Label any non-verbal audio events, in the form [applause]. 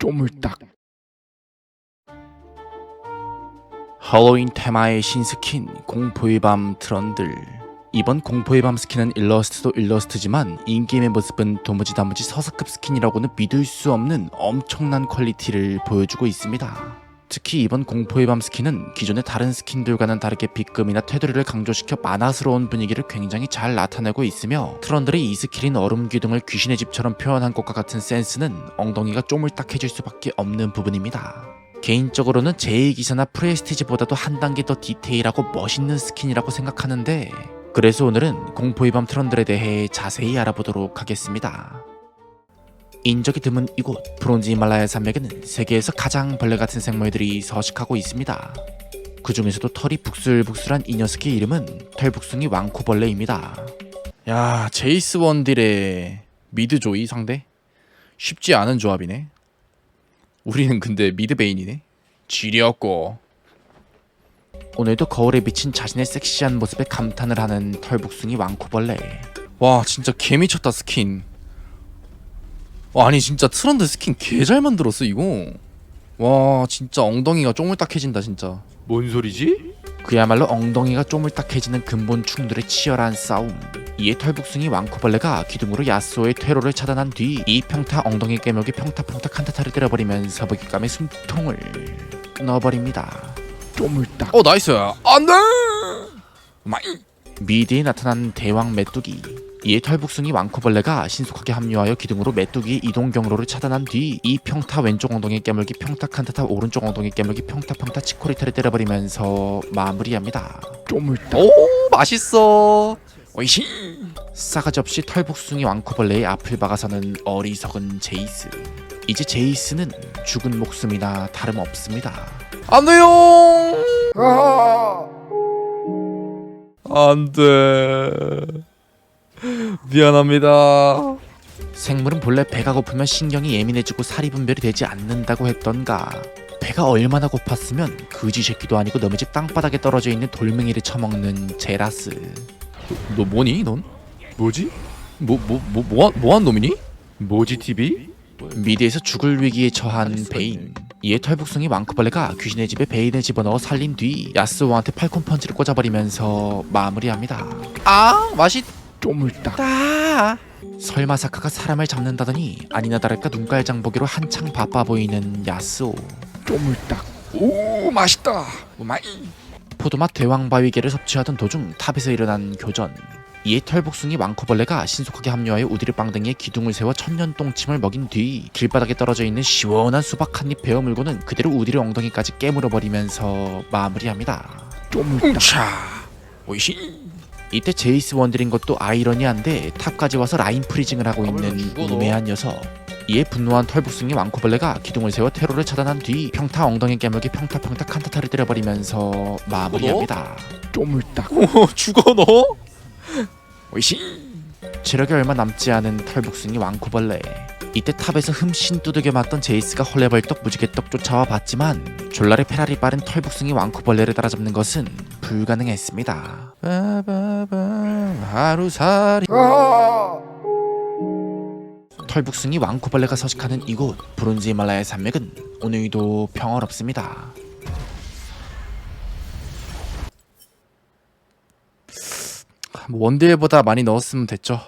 쪼물딱 할로윈 테마의 신스킨 공포의 밤 트런들 이번 공포의 밤 스킨은 일러스트도 일러스트지만 인게임의 모습은 도무지 다무지 서사급 스킨이라고는 믿을 수 없는 엄청난 퀄리티를 보여주고 있습니다. 특히 이번 공포의 밤 스킨은 기존의 다른 스킨들과는 다르게 비금이나 테두리를 강조시켜 만화스러운 분위기를 굉장히 잘 나타내고 있으며 트런들의 이 스킬인 얼음 기둥을 귀신의 집처럼 표현한 것과 같은 센스는 엉덩이가 쪼물딱해질 수밖에 없는 부분입니다. 개인적으로는 제2 기사나 프레스티지보다도 한 단계 더 디테일하고 멋있는 스킨이라고 생각하는데 그래서 오늘은 공포의 밤 트런들에 대해 자세히 알아보도록 하겠습니다. 인적이 드문 이곳 브론즈 히말라야 산맥에는 세계에서 가장 벌레 같은 생물들이 서식하고 있습니다. 그 중에서도 털이 북슬북슬한 이 녀석의 이름은 털북숭이 왕코벌레입니다. 야 제이스 원딜의 미드 조이 상대 쉽지 않은 조합이네. 우리는 근데 미드 베인이네. 지렸고. 오늘도 거울에 비친 자신의 섹시한 모습에 감탄을 하는 털북숭이 왕코벌레. 와 진짜 개미쳤다 스킨. 와, 아니 진짜 트런드 스킨 개 잘 만들었어 이거. 와 진짜 엉덩이가 쪼물딱해진다 진짜. 뭔 소리지? 그야말로 엉덩이가 쪼물딱해지는 근본 충돌의 치열한 싸움. 이에 털북숭이 왕코벌레가 기둥으로 야스오의 퇴로를 차단한 뒤 이 평타 엉덩이 깨물기 평타평타 칸타타를 때려버리면서 먹잇감의 숨통을 끊어버립니다. 쪼물딱. 어 나이스. 안돼. 마이. 미드에 나타난 대왕 메뚜기. 이에 털북숭이 왕코벌레가 신속하게 합류하여 기둥으로 메뚜기의 이동 경로를 차단한 뒤 이 평타 왼쪽 엉덩이 깨물기 평타 칸타타 오른쪽 엉덩이 깨물기 평타 평타 치코리타를 때려버리면서 마무리합니다. 쪼물딱. 오 맛있어. 오이시 싸가지 없이 털북숭이 왕코벌레의 앞을 박아서는 어리석은 제이스 이제 제이스는 죽은 목숨이나 다름없습니다 안 돼요. 안 돼. 미안합니다. 생물은 본래 배가 고프면 신경이 예민해지고 살이 분별이 되지 않는다고 했던가 배가 얼마나 고팠으면 그지 새끼도 아니고 너희 집 땅바닥에 떨어져 있는 돌멩이를 처먹는 제라스 너, 너 뭐니 넌? 뭐지? 뭐 뭐 뭐 뭐한 뭐한 놈이니? 뭐지 TV? 미드에서 죽을 위기에 처한 베인 이에 털북숭이 왕코벌레가 귀신의 집에 베인을 집어넣어 살린 뒤 야스오한테 팔콘 펀치를 꽂아버리면서 마무리합니다 아 맛있. 쪼물딱 다. 설마 사카가 사람을 잡는다더니 아니나 다를까 눈깔 장 보기로 한창 바빠 보이는 야스오 쪼물딱 오 맛있다. 마이. 포도맛 대왕바위개를 섭취하던 도중 탑에서 일어난 교전 이에 털복숭이 왕코벌레가 신속하게 합류하여 우디르 빵댕이에 기둥을 세워 천년 똥침을 먹인 뒤 길바닥에 떨어져 있는 시원한 수박 한 입 베어 물고는 그대로 우디르 엉덩이까지 깨물어 버리면서 마무리합니다. 쪼물딱. 오이시. 이때 제이스 원딜인 것도 아이러니한데 탑까지 와서 라인 프리징을 하고 있는 죽어, 너. 우매한 녀석. 이에 분노한 털북숭이 왕코벌레가 기둥을 세워 테러를 차단한 뒤 평타 엉덩이 깨물기 평타 평타 칸타타를 때려버리면서 마무리합니다. 쪼물딱. 오 [laughs] 죽어 너. 오이시. 체력이 얼마 남지 않은 털북숭이 왕코벌레. 이때 탑에서 흠씬 두들겨 맞던 제이스가 헐레벌떡 무지개떡 쫓아와 봤지만 졸라리 페라리 빠른 털북숭이 왕코벌레를 따라잡는 것은 불가능했습니다. 하루살이 털북숭이 왕코벌레가 서식하는 이곳 브론즈 히말라야 산맥은 오늘도 평화롭습니다. 원딜보다 많이 넣었으면 됐죠.